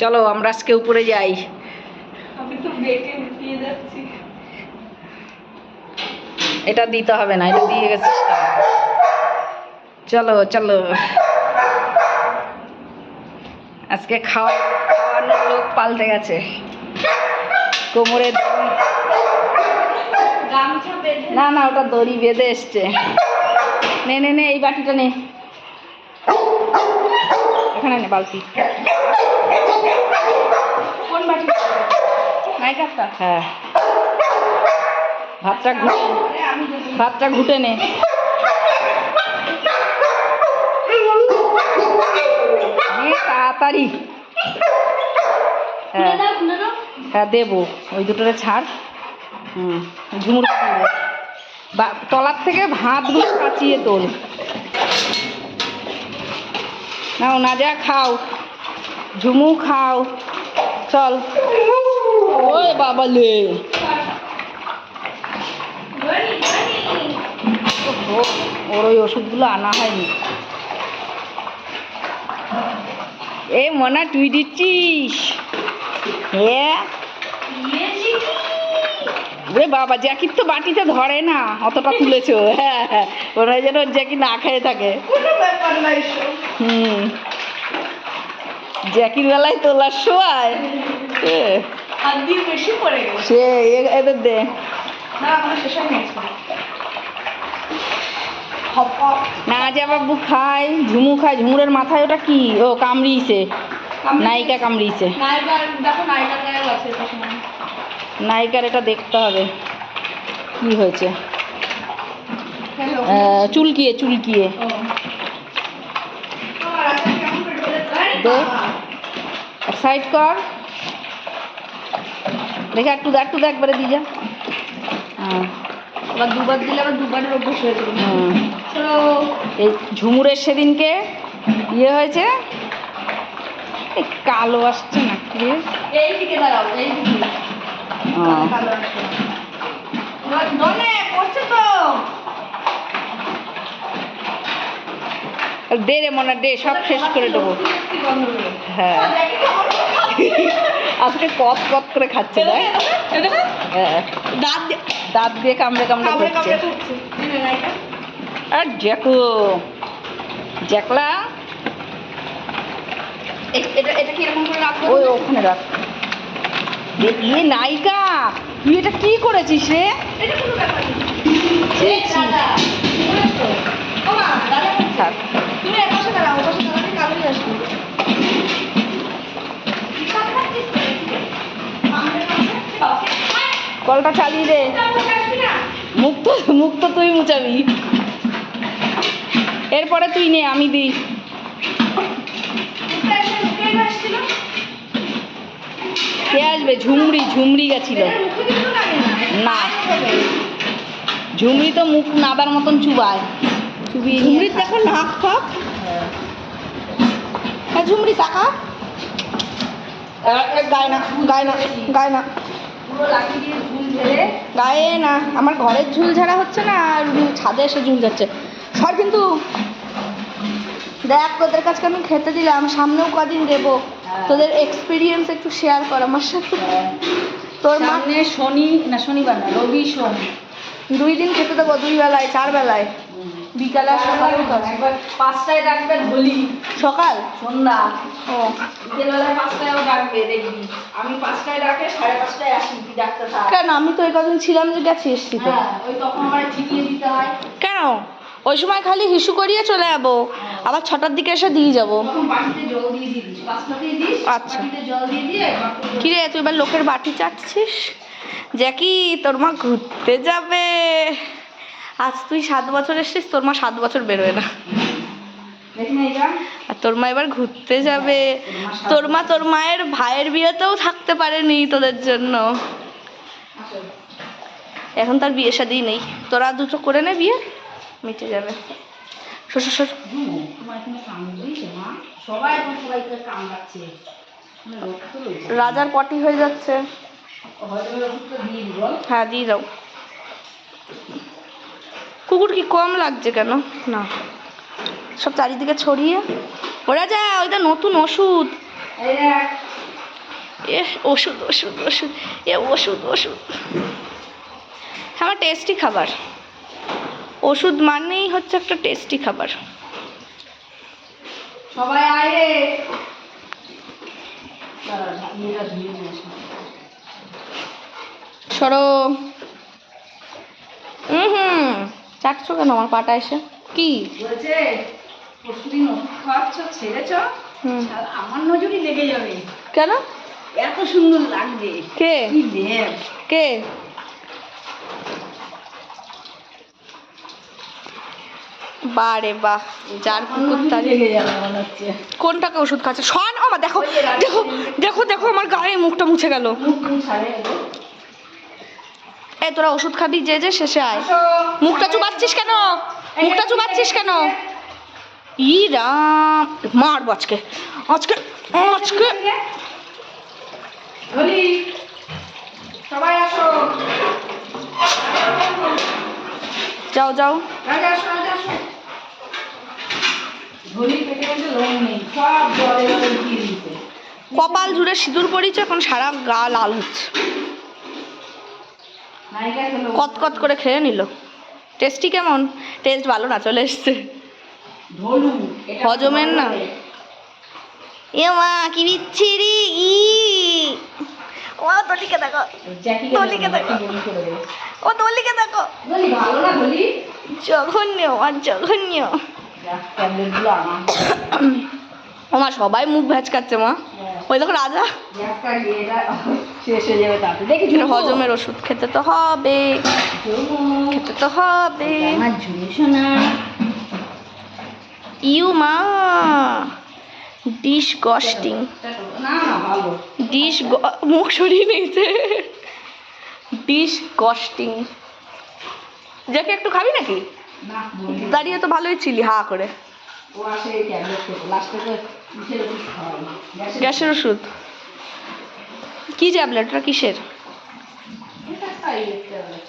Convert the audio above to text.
চলো আমরা আজকে উপরে যাই। আমি তো বেঁকে উঠিয়ে যাচ্ছি। এটা দিতে হবে না এটা দিয়ে গেছিস চলো চলো। আজকে খাওয়া খাওয়ানোর লোক পাল্টে গেছে। কোমরে না না ওটা দড়ি বেঁধে এসছে। নে নে নে এই বাটিটা নে। এখানে নে বালতি। কোন বাটি নাইকারটা হ্যাঁ। ভাতটা ঘুটে ভাতটা ঘুটে নে। তাড়াতাড়ি। হ্যাঁ। হ্যাঁ দেবো। ওই দুটোরে ছাড়। হুম ঝুমুর বা তলার থেকে ভাতগুলো কাচিয়ে তোল। নাও না যা খাও। ঝুমু খাও। চল। ওই বাবালে ওর ওই ওষুধগুলো আনা হয়নি। এ মনা তুই দিচ্ছিস? হ্যাঁ ওরে বাবা জ্যাকির তো বাটিতে ধরে না অতটা তুলেছো হ্যাঁ হ্যাঁ ওরা যেন জ্যাকি না খেয়ে থাকে। হুম। জ্যাকির বেলায় তোলার সময় সে এদের দে। না যে বাবু খায় ঝুমু খায় ঝুমুরের মাথায় ওটা কি? ও কামড়িয়েছে। নায়িকা কামড়িয়েছে। নায়িকার এটা দেখতে হবে। কি হয়েছে? চুলকিয়ে চুলকিয়ে। ও তোমার আছে কেমন করে ঢেলে আরে দে। বাবা। সাইড কর। দেখে একটু দেখ একটু দেখ একবারে দিয়ে যা। হ্যাঁ। আবার দুবার দিলে আবার দুবারের অভ্যাস হয়ে যাবে। এই ঝুমুরের সেদিনকে ইয়ে হয়েছে। কালো আসছে না কি রে? এই দিকে দাঁড়াও এই দিকে। ও, ভালো আছে দনে পড়ছে তো। দে রে মনে দে সব শেষ করে দেবো। হ্যাঁ আজকে কত কত করে খাচ্ছে দেখ হ্যাঁ দাঁত দিয়ে দাঁত দিয়ে কামড়ে কামড়ে খাচ্ছে আর জ্যাকু জ্যাকলা। এটা এটা কি এরকম করে রাখব? ওই ওখানে রাখ। এ- এ নায়িকা তুই এটা কি করেছিস রে? এটা কোনো ব্যাপার। দাদা থাক। তুমি পাশে দাঁড়াও, কলটা চালিয়ে দে। মুখে তো মুখ তো তুই মুচাবি এরপরে তুই নে আমি দিই? কে আসবে? ঝুমড়ি ঝুমড়ি গেছিল। না। ঝুমরি তো মুখ নাবার মতন চুবায়। চুবিয়ে নিয়ে ঝুমরির দেখো নাক ফাঁক। হ্যাঁ। ঝুমরি তাকা। গায়ে না গায়ে না গায়ে না। গায়ে না, আমার ঘরের ঝুল ঝাড়া হচ্ছে না আর ছাদে এসে ঝুল যাচ্ছে সর কিন্তু। দেখ, তোদের কাছকে আমি খেতে দিলাম, সামনেও কদিন দেবো। তোদের এক্সপিরিয়েন্স একটু শেয়ার কর আমার সাথে। তোর মানে শনি, না শনিবার না, রবি সোম দুই দিন খেতে দেবো দুই বেলায় চার বেলায়। বিকালে। একবার পাঁচটায় ডাকবে হোলি সকাল? সন্ধ্যা। ও। বিকেলবেলায় পাঁচটায়ও ডাকবে দেখবি। আমি পাঁচটায় ডাকে সাড়ে পাঁচটায় আসি তুই ডাকতে থাক কেন? আমি তো এই কদিন ছিলাম যে গেছি এসছি তো। হ্যাঁ ওই তখন আমার ঠিকিয়ে দিতে হয়। কেন? ওই সময় খালি হিসু করিয়ে চলে যাব। আবার ছটার দিকে এসে দিয়ে যাব। আচ্ছা। কিরে তুই এবার লোকের বাটি চাটছিস? জ্যাকি তোর মা ঘুরতে যাবে। আজ তুই সাত বছর এসছিস তোর মা সাত বছর বেরোয় না। আর তোর মা এবার ঘুরতে যাবে। তোর মা তোর মায়ের ভাইয়ের বিয়েতেও থাকতে পারেনি তোদের জন্য। এখন তার বিয়ে শাদিই নেই। তোরা দুটো করে নে বিয়ে মিটে যাবে। শ্বশুর শ্বশুর মানে রাজার পটি হয়ে যাচ্ছে। হ্যাঁ দিয়ে দাও কুকুর কি কম লাগছে কেন? না। সব চারিদিকে ছড়িয়ে। ওরা যা ওইটা নতুন ওষুধ। এই এ ওষুধ ওষুধ ওষুধ। এ ওষুধ ওষুধ। আমার টেস্টি খাবার। ওষুধ মানেই হচ্ছে একটা টেস্টি খাবার। সবাই আয় রে দাঁড়া, ঢাকনিটা ধুয়ে নিয়ে আসি। সরো। হুম হুম চাটছো কেন? আমার পাটা এসে। কি? বলছে পরশুদিন ওষুধ খাওয়াচ্ছ ছেড়েছ? আমার নজরই লেগে যাবে। কেন? এত সুন্দর লাগবে। কে? কি বারে বাহ যার কুকুর হচ্ছে। কোনটাকে ওষুধ খাচ্ছে? শোন আমার দেখো দেখো দেখো দেখো আমার গায়ে মুখটা মুছে গেল। এই তোরা ওষুধ খাবি যে যে শেষে আয়। মুখটা চুবাচ্ছিস কেন? মুখটা চুবাচ্ছিস কেন? ই রাম মারবো আজকে। আজকে আজকে। সবাই আসো। যাও যাও। কপাল জুড়ে সিঁদুর পড়িছে এখন সারা গা লাল হচ্ছে। নায়িকা খেলো কত করে খেয়ে নিল? টেস্টি কেমন? টেস্ট ভালো না চলে এসছে। হজমের না? এ মা কি বিচ্ছিরি ই। ও দলিকে দেখো। ধলিকে দেখো। ও দলিকে দেখো। জঘন্য আর জঘন্য। ও মা সবাই মুখ ভ্যাচকাচ্ছে মা। ওই দেখো রাজা। হজমের ওষুধ খেতে তো হবে। খেতে তো হবে। ইউ মা ডিশ গস্টিং ডিশ মুখ সরিয়ে নিয়েছে। ডিশ গস্টিং যাকে একটু খাবি নাকি? দাঁড়িয়ে তো ভালোই ছিলি, হা করে। ও আসে এই ট্যাবলেট খেতে লাস্টে কিসের ওষুধ খাওয়াই গ্যাসের ওষুধ। কি ট্যাবলেট ওটা কিসের?